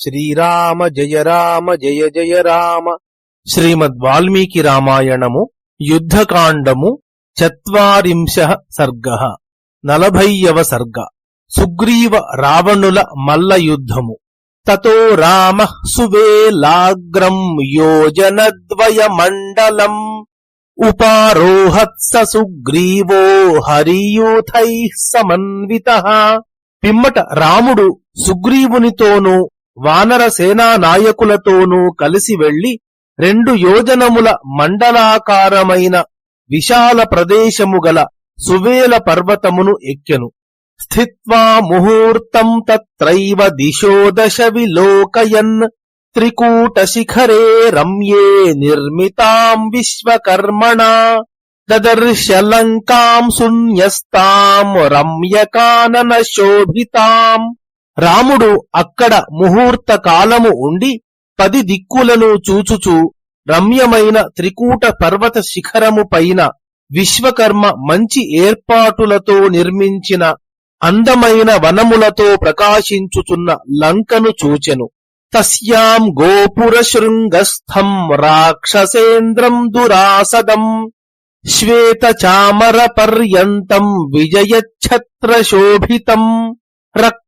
శ్రీరామ జయ రామ జయ జయ రామ. శ్రీమద్ వాల్మీకి రామాయణము యుద్ధకాండము చత్వారింశ సర్గ. నలభైయవ సర్గ. సుగ్రీవ రావణుల మల్ల యుద్ధము. తతో రామ సువేలాగ్రం యోజనద్వయమండలం. ఉపారోహత్స సుగ్రీవో హరియూథై సమన్విత. పిమ్మట రాముడు సుగ్రీవునితోనూ వానర సేనా నాయకులతోనూ కలిసి వెళ్ళి రెండు యోజనముల మండలాకారమైన విశాల ప్రదేశము గల సువేల పర్వతమును ఎక్కెను. స్థిత్వా ముహూర్తం తత్రైవ దిశో దశ విలోకయన్. త్రికూట శిఖరే రమ్యే నిర్మితాం విశ్వకర్మణ. దదర్శలంకాం శూన్యస్తాం రమ్యకానన శోభితాం. రాముడు అక్కడ ముహూర్త కాలము ఉండి పది దిక్కులను చూచుచూ రమ్యమైన త్రికూట పర్వత శిఖరము పైన విశ్వకర్మ మంచి ఏర్పాటులతో నిర్మించిన అందమైన వనములతో ప్రకాశించుచున్న లంకను చూచెను. తస్యాం గోపుర శృంగస్థం రాక్షసేంద్రం దురాసదం. శ్వేత చామర పర్యంతం విజయఛత్ర శోభితం రక్త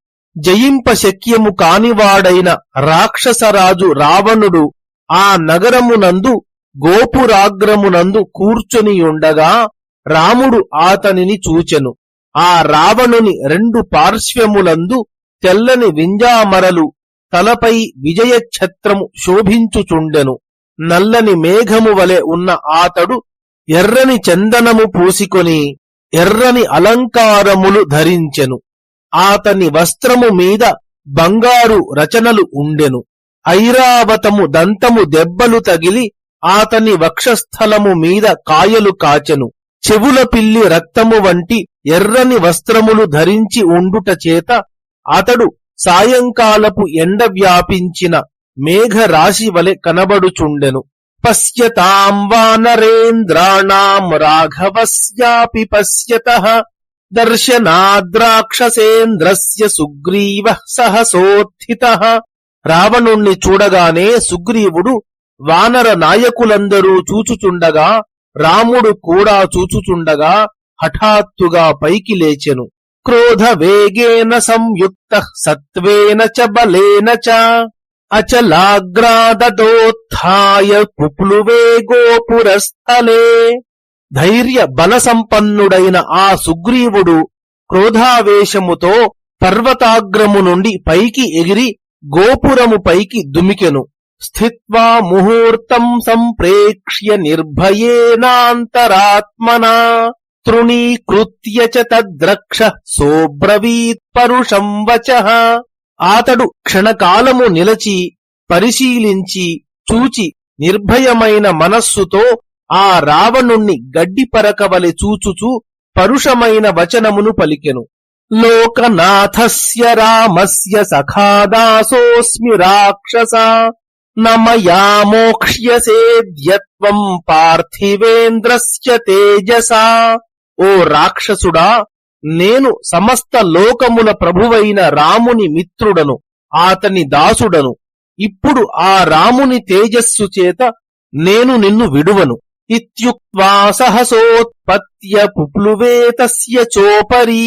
జయింప శక్యము కానివాడైన రాక్షసరాజు రావణుడు ఆ నగరమునందు గోపురాగ్రమునందు కూర్చొనియుండగా రాముడు ఆతనిని చూచెను. ఆ రావణుని రెండు పార్శ్వములందు తెల్లని వింజామరలు తలపై విజయఛత్రము శోభించుచుండెను. నల్లని మేఘము వలె ఉన్న ఆతడు ఎర్రని చందనము పూసికొని ఎర్రని అలంకారములు ధరించెను. ఆతని వస్త్రము మీద బంగారు రచనలు ఉండెను. ఐరావతము దంతము దెబ్బలు తగిలి ఆతని వక్షస్థలము మీద కాయలు కాచెను. చెవుల పిల్లి రక్తము వంటి ఎర్రని వస్త్రములు ధరించి ఉండుట చేత అతడు సాయంకాలపు ఎండ వ్యాపించిన మేఘరాశి వలె కనబడుచుండెను. పశ్యతాం వానరేంద్రాణాం రాఘవస్యాపి పశ్యత దర్శనాద్రాక్షసేంద్రస్య సుగ్రీవ సహసోత్థిత రావణుణ్ణి చూడగానే సుగ్రీవుడు వానర నాయకులందరూ చూచుచుండగా రాముడు కూడా చూచుచుండగా హఠాత్తుగా పైకి లేచెను. క్రోధ వేగేన సంయుక్త సత్వేన చ బలేన చ అచలాగ్రాదోత్య పుప్లువే గోపురస్థలే। ధైర్య బల సంపన్నుడైన ఆ సుగ్రీవుడు క్రోధావేశముతో పర్వతాగ్రము నుండి పైకి ఎగిరి గోపురము పైకి దుమికెను. స్థిత్వా ముహూర్తం సంప్రేక్ష్య నిర్భయేనాంతరాత్మనా తృణీకృత్య చ తద్రక్ష సోబ్రవీత్ పరుషం వచ. ఆతడు క్షణకాలము నిలచి పరిశీలించి చూచి నిర్భయమైన మనస్సుతో ఆ రావణుణ్ణి గడ్డిపరకవలె చూచుచూ పరుషమైన వచనమును పలికెను. లోకనాథస్య రామస్య సఖాదాసోస్మి రాక్షస నమయా మోక్ష్యసేద్యత్వం పార్థివేంద్రస్య తేజసా. ఓ రాక్షసుడా నేను సమస్త లోకముల ప్రభువైన రాముని మిత్రుడను ఆతని దాసుడను. ఇప్పుడు ఆ రాముని తేజస్సు చేత నేను నిన్ను విడువను. ఇత్యుక్త్వా సహసోత్పత్య పుప్లువే తస్య చోపరీ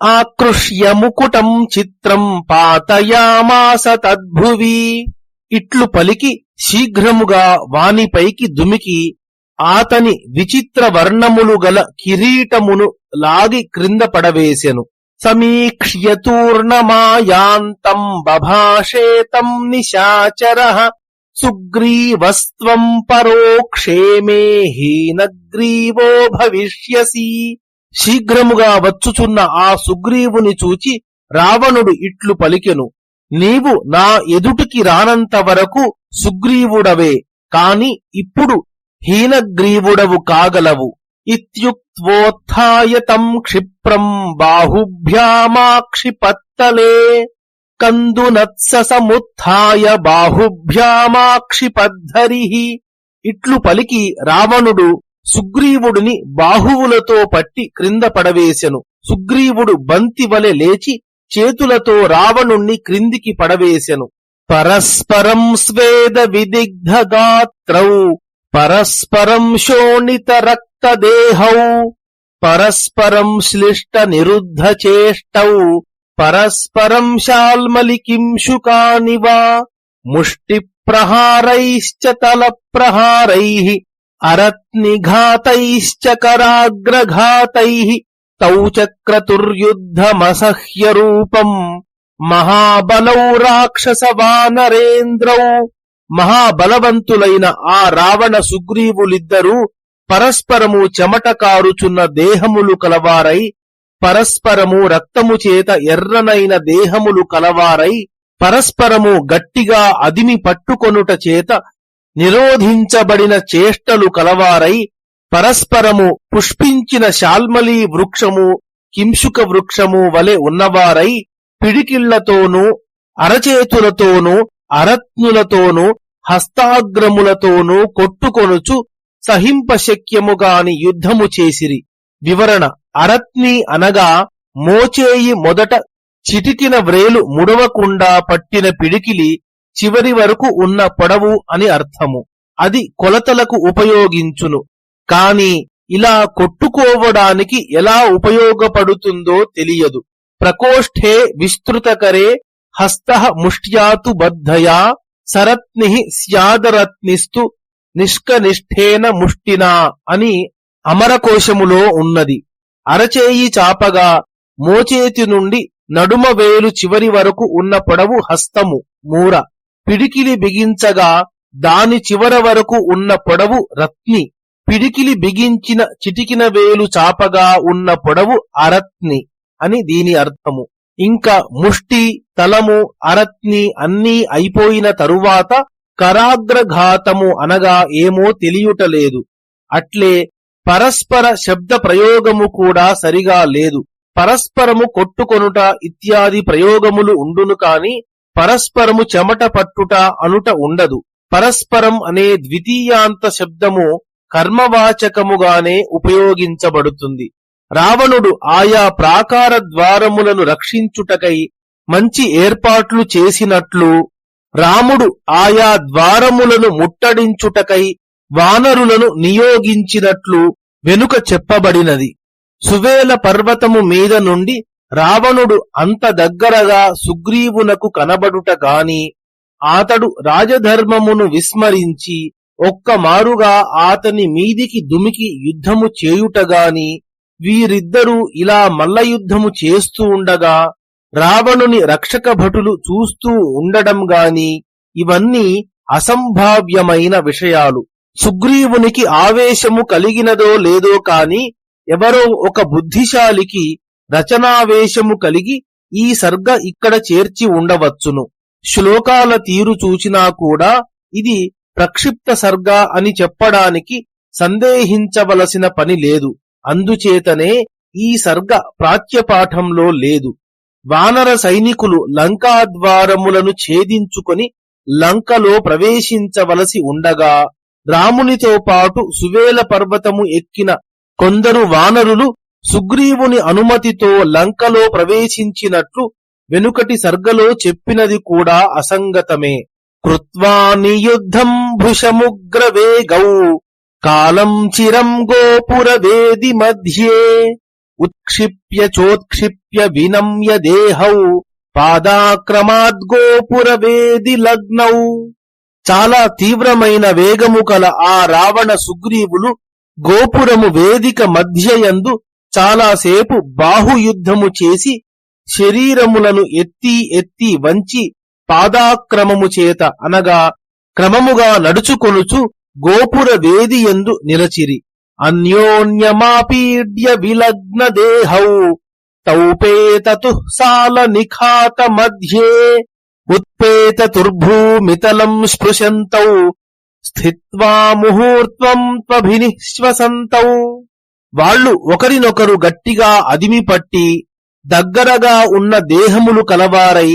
ఆకృష్య ముకుటం చిత్రం పాతయామాస తద్భువి ఇట్లు పలికి శీఘ్రముగా వానిపైకి దుమికి ఆతని విచిత్ర వర్ణములు గల కిరీటమును లాగి క్రింద పడవేసెను సమీక్ష్యతూర్ణమాయాంతం బభాషేతం నిశాచర సుగ్రీవస్త్వం పరోక్షేమే హీనగ్రీవో భవిష్యసి. శీఘ్రముగా వచ్చుచున్న ఆ సుగ్రీవుని చూచి రావణుడు ఇట్లు పలికెను. నీవు నా ఎదుటికి రానంత వరకు సుగ్రీవుడవే కాని ఇప్పుడు హీనగ్రీవుడవు కాగలవు. ఇత్యుక్త్వోత్థాయ తం క్షిప్రం బాహుభ్యామాక్షిపత్తలే. కందునత్స సముత్థాయ బాహుభ్యామాక్షిపద్ధరి. ఇట్లు పలికి రావణుడు సుగ్రీవుడిని బాహువులతో పట్టి క్రింద పడవేశెను. సుగ్రీవుడు బంతి వలె లేచి చేతులతో రావణుణ్ణి క్రిందికి పడవేశెను. పరస్పరం స్వేద విదిగ్ధ గాత్రౌ పరస్పరం శోణిత రక్తదేహౌ పరస్పరం శ్లిష్ట నిరుద్ధ చేష్టౌ పరస్పరం శాల్మలికింశుకానివా ముష్టి ప్రహారైశ్చ తల ప్రహారై అరత్నిఘాతైశ్చ కరాగ్రఘాతై తౌ చక్రతుర్యుద్ధమసహ్య రూపం మహాబలౌ రాక్షస వానరేంద్రౌ మహాబలవంతులైన ఆ రావణ సుగ్రీవులిద్దరూ పరస్పరము చెమట కారుచున్న దేహములు కలవారై పరస్పరము రక్తము చేత ఎర్రనైన దేహములు కలవారై పరస్పరము గట్టిగా అదిమి పట్టుకొనుట చేత నిరోధించబడిన చేష్టలు కలవారై పరస్పరము పుష్పించిన శాల్మలీ వృక్షము కింశుక వృక్షము వలె ఉన్నవారై పిడికిళ్ళతోనూ అరచేతులతోనూ అరత్నులతోనూ హస్తాగ్రములతోనూ కొట్టుకొనుచు సహింపశక్యముగాని యుద్ధము చేసిరి. వివరణ అరత్ని అనగా మోచేయి మొదట చిటికిన వ్రేలు ముడవకుండా పట్టిన పిడికిలి చివరి వరకు ఉన్న పొడవు అని అర్థము. అది కొలతలకు ఉపయోగించును. కాని ఇలా కొట్టుకోవడానికి ఎలా ఉపయోగపడుతుందో తెలియదు. ప్రకోష్ఠే విస్తృతకరే హస్త ముష్ట్యాతు బద్ధయా సరత్ని స్యాదరత్నిస్తు నిష్కనిష్ఠేన ముష్టినా అని అమరకోశములో ఉన్నది. అరచేయి చాపగా మోచేతి నుండి నడుమ వేలు చివరి వరకు ఉన్న పొడవు హస్తము మూర. పిడికిలి బిగించగా దాని చివర వరకు ఉన్న పొడవు రత్ని. పిడికిలి బిగించిన చిటికిన వేలు చాపగా ఉన్న పొడవు అరత్ని అని దీని అర్థము. ఇంకా ముష్టి తలము అరత్ని అన్నీ అయిపోయిన తరువాత కరాగ్రఘాతము అనగా ఏమో తెలియుటలేదు అట్లే పరస్పర శబ్ద ప్రయోగము కూడా సరిగా లేదు. పరస్పరము కొట్టుకొనుట ఇత్యాది ప్రయోగములు ఉండును కాని పరస్పరము చెమట పట్టుట అనుట ఉండదు. పరస్పరం అనే ద్వితీయాంత శబ్దము కర్మవాచకముగానే ఉపయోగించబడుతుంది. రావణుడు ఆయా ప్రాకార ద్వారములను రక్షించుటకై మంచి ఏర్పాట్లు చేసినట్లు రాముడు ఆయా ద్వారములను ముట్టడించుటకై వానరులను నియోగించినట్లు వెనుక చెప్పబడినది. సువేల పర్వతము మీద నుండి రావణుడు అంత దగ్గరగా సుగ్రీవునకు కనబడుట గాని ఆతడు రాజధర్మమును విస్మరించి ఒక్క మారుగా ఆతని మీదికి దుమికి యుద్ధము చేయుటగాని వీరిద్దరూ ఇలా మల్లయుద్ధము చేస్తూ ఉండగా రావణుని రక్షక భటులు చూస్తూ ఉండడం గాని ఇవన్నీ అసంభావ్యమైన విషయాలు. సుగ్రీవునికి ఆవేశము కలిగినదో లేదో కాని ఎవరో ఒక బుద్ధిశాలికి రచనావేశము కలిగి ఈ సర్గ ఇక్కడ చేర్చి ఉండవచ్చును. శ్లోకాల తీరు చూచినా కూడా ఇది ప్రక్షిప్త సర్గ అని చెప్పడానికి సందేహించవలసిన పని లేదు. అందుచేతనే ఈ సర్గ ప్రాచ్యపాఠంలో లేదు. వానర సైనికులు లంకాద్వారములను ఛేదించుకొని లంకలో ప్రవేశించవలసి ఉండగా రామునితో పాటు సువేల పర్వతము ఎక్కిన కొందరు వానరులు సుగ్రీవుని అనుమతితో లంకలో ప్రవేశించినట్లు వెనుకటి సర్గలో చెప్పినది కూడా అసంగతమే. కృత్వా నియుద్ధం భృశముగ్రవేగౌ కాలం చిరం గోపురవేది మధ్యే ఉత్క్షిప్య చోత్క్షిప్య వినమ్య దేహౌ పాదాక్రమాద్గోపురవేది లగ్నౌ. చాలా తీవ్రమైన వేగము కల ఆ రావణ సుగ్రీవులు గోపురము వేదిక మధ్యయందు చాలాసేపు బాహుయుద్ధము చేసి శరీరములను ఎత్తి ఎత్తి వంచి పాదాక్రమము చేత అనగా క్రమముగా నడుచుకొనుచు గోపుర వేదియందు నిలచిరి. అన్యోన్యమాపీడ్య విలగ్న దేహౌ తౌపేతతు సాల నిఖాత మధ్యే ఉత్పేతతుర్భూమితలం స్పృశంతౌ స్థిత్వా ముహూర్త్వం త్వభినిశ్వసంతౌ. వాళ్ళు ఒకరినొకరు గట్టిగా అదిమిపట్టి దగ్గరగా ఉన్న దేహములు కలవారై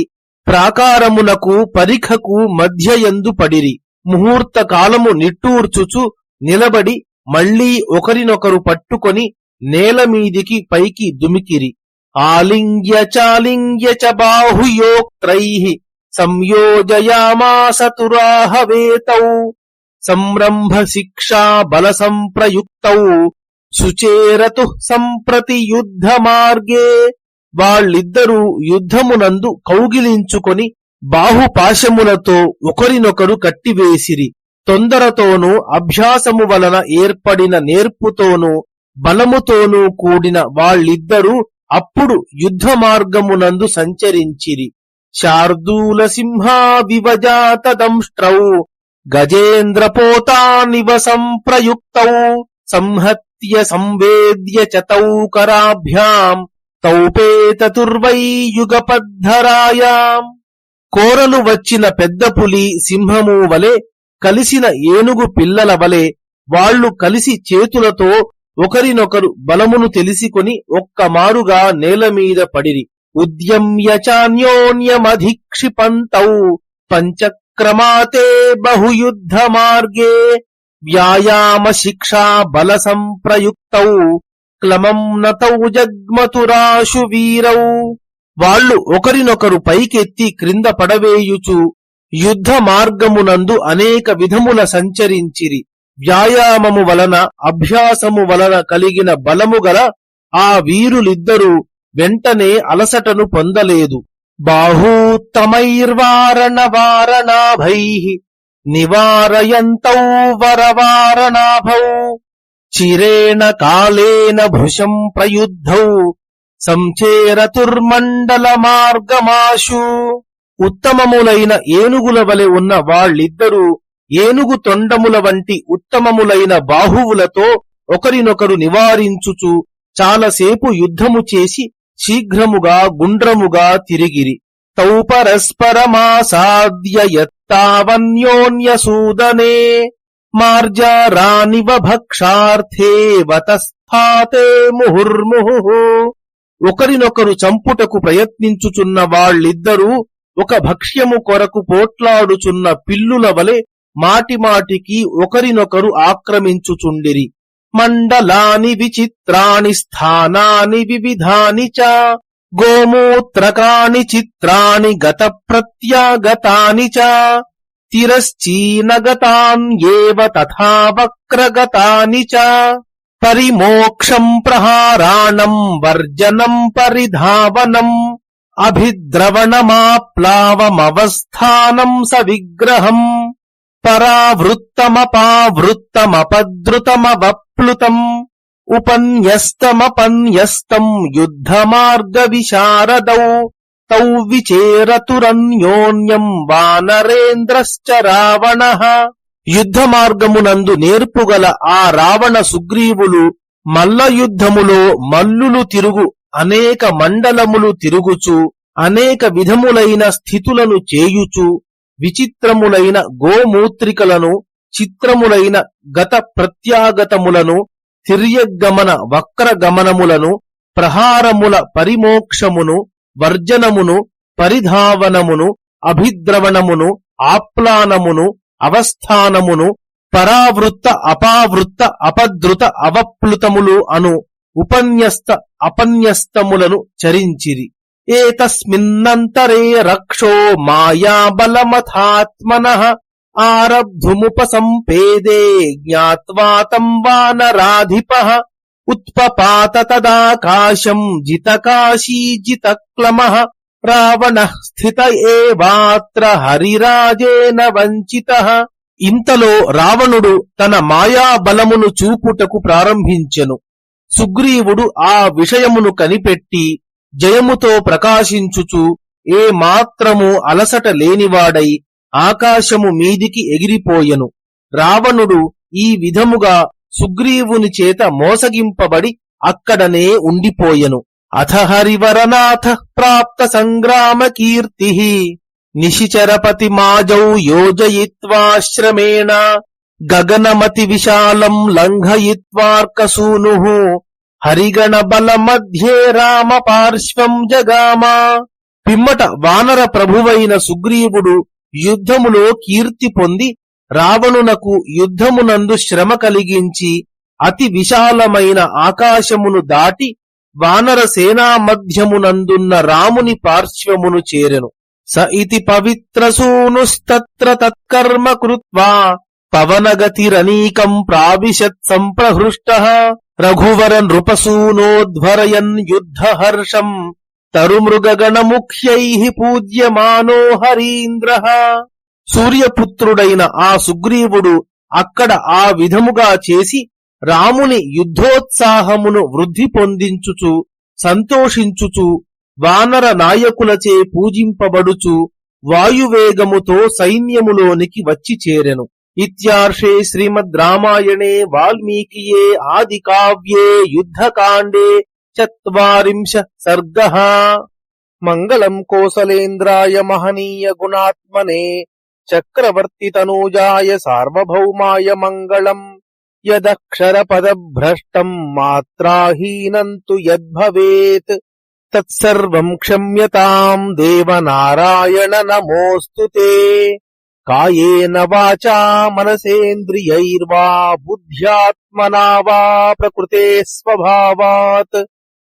ప్రాకారమునకు పరిఖకు మధ్యయందు పడిరి. ముహూర్త కాలము నిట్టూర్చుచు నిలబడి మళ్ళీ ఒకరినొకరు పట్టుకొని నేలమీదికి పైకి దుమికిరి. ఆలింగ్య చాలింగ్య చ బాహుయోక్త్రై. సంయోజయామాస తురాహవేతౌ సంరంభ శిక్షా బల సంప్రయుక్తౌ సుచేరతు సంప్రతి యుద్ధ మార్గే వాళ్ళిద్దరూ యుద్ధమునందు కౌగిలించుకొని బాహుపాశములతో ఒకరినొకరు కట్టివేసిరి. తొందరతోనూ అభ్యాసము వలన ఏర్పడిన నేర్పుతోనూ బలముతోనూ కూడిన వాళ్ళిద్దరూ అప్పుడు యుద్ధ మార్గమునందు సంచరించిరి. శార్దూల సింహా వివజాత గజేంద్రపోతానివ సంప్రయుక్తౌ సంహత్య సంవేద్య చ తౌ కరాభ్యాం తౌపేతతుర్వై యుగపద్ధరాయాం కోరలు వచ్చిన పెద్ద పులి సింహము వలె కలిసిన ఏనుగు పిల్లల వలె వాళ్ళు కలిసి చేతులతో ఒకరినొకరు బలమును తెలిసికొని ఒక్కమారుగా నేలమీద పడిరి. ఉద్యమ్య చాన్యోన్యమధిక్షిపంతౌ పంచక్రమాతే బహుయుద్ధ మార్గే వ్యాయామ శిక్షా బల సంప్రయుక్తౌ క్లమం నతౌ జగ్మతురాశు వీరౌ. వాళ్ళు ఒకరినొకరు పైకెత్తి క్రింద పడవేయుచు యుద్ధ మార్గమునందు అనేక విధముల సంచరించిరి. వ్యాయామము వలన అభ్యాసము వలన కలిగిన బలము గల ఆ వీరులిద్దరూ వెంటనే అలసటను పొందలేదు. బాహూత్తమైర్వారణ వారణాభై నివారయంతౌ వరవారణాభౌ చిరేణ కాలేన భృశం ప్రయుద్ధౌ సంచేరతుర్మండల మార్గమాశు ఉత్తమములైన ఏనుగుల వలె ఉన్న వాళ్ళిద్దరూ ఏనుగు తొండముల వంటి ఉత్తమములైన బాహువులతో ఒకరినొకరు నివారించుచు చాలాసేపు యుద్ధము చేసి శీఘ్రముగా గుండ్రముగా తిరిగిరి. తౌ పరస్పరమాసాద్య యత్తావన్యోన్యసూదనే మార్జారానివ భక్షార్థే వతస్థాతే ముహుర్ముహు ఒకరినొకరు చంపుటకు ప్రయత్నించుచున్న వాళ్ళిద్దరూ ఒక భక్ష్యము కొరకు పోట్లాడుచున్న పిల్లుల వలె మాటిమాటికి ఒకరినొకరు ఆక్రమించుచుండిరి. మండలాని విచిత్రాణి స్థానాని వివిధాని చ గోమూత్రకాని చిత్రాణి గత ప్రత్యాగతాని చ తిరశ్చీనగతాన్యేవ తథా వక్రగతాని చ పరిమోక్షం ప్రహారాణం వర్జనం పరిధావనం అభిద్రవణమాప్లావమవస్థానం స విగ్రహం పరావృత్తమపావృత్తమపద్రుతమవప్లుతం ఉపన్యస్తమపన్యస్తం యుద్ధమార్గ విశారదౌ తౌ విచేరతురన్యోన్యం వానరేంద్రశ్చ రావణ. యుద్ధ మార్గమునందు నేర్పుగల ఆ రావణ సుగ్రీవులు మల్ల యుద్ధములో మల్లులు తిరుగు అనేక మండలములు తిరుగుచు అనేక విధములైన స్థితులను చేయుచు విచిత్రములైన గోమూత్రికలను చిత్రములైన గత ప్రత్యాగతములను తిర్యగమన వక్రగమనములను ప్రహారముల పరిమోక్షమును వర్జనమును పరిధావనమును అభిద్రవణమును ఆప్లానమును అవస్థానమును పరావృత్త అపావృత్త అపద్రుత అవప్లుతములు అను ఉపన్యస్త అపన్యస్తములను చరించిరి. ఏతస్మిన్నంతరే రక్షో మాయాబలమథాత్మన ఆరబ్ధుముపసంపేదే జ్ఞావా తం వానరాధిప ఉత్పపాత తదాకాశం జితకాశీజితక్లమ రావణ స్థిత ఏవాత్ర హరిరాజేన వంచిత ఇంతలో రావణుడు తన మాయా బలమును చూపుటకు ప్రారంభించెను। సుగ్రీవుడు ఆ విషయమును కనిపెట్టి జయముతో ప్రకాశించుచు ఏ మాత్రము అలసట లేనివాడై ఆకాశము మీదికి ఎగిరిపోయెను. రావణుడు ఈ విధముగా సుగ్రీవుని చేత మోసగింపబడి అక్కడనే ఉండిపోయెను. అథ హరివరనాథ ప్రాప్త సంగ్రామ కీర్తి నిశిచరపతి మాజౌ యోజయిత్వాశ్రమేణ గగనమతి విశాలం లంఘయిత్వార్కసూను. హరిగణ బల మధ్యే రామ పార్శ్వం జగామా. పిమ్మట వానర ప్రభువైన సుగ్రీవుడు యుద్ధములో కీర్తి పొంది రావణునకు యుద్ధమునందు శ్రమ కలిగించి అతి విశాలమైన ఆకాశమును దాటి వానర సేనా మధ్యమునందున్న రాముని పార్శ్వమును చేరెను. స ఇతి పవిత్రసూనుస్తత్ర తత్కర్మ కృత్వా పవనగతిరనీకం ప్రావిశత్ సంప్రహృష్ట రఘువర నృపసూనోధ్వరయన్ యుద్ధహర్షం తరుమృగగణముఖ్యై పూజ్యమానో హరీంద్ర. సూర్యపుత్రుడైన ఆ సుగ్రీవుడు అక్కడ ఆ విధముగా చేసి రాముని యుద్ధోత్సాహమును వృద్ధి పొందించుచు సంతోషించుచు వానర నాయకులచే పూజింపబడుచు వాయువేగముతో సైన్యములోనికి వచ్చి చేరెను. ఇత్యార్షే శ్రీమద్ రామాయణే వాల్మీకియే ఆది కావ్యే యుద్ధకాండే చత్వరింశ సర్గ మంగళం కోసలేంద్రాయ మహనీయ గుణాత్మనే చక్రవర్తి తనూజాయ సార్వభౌమాయ మంగళం యదక్షర పదభ్రష్టం మాత్రాహీనం తు యద్భవేత్ తత్సర్వం క్షమ్యతాం దేవనారాయణ నమోస్తు తే కాయేన వాచా మనసేంద్రియైర్వా బుద్ధ్యాత్మనా వా ప్రకృతే స్వభావాత్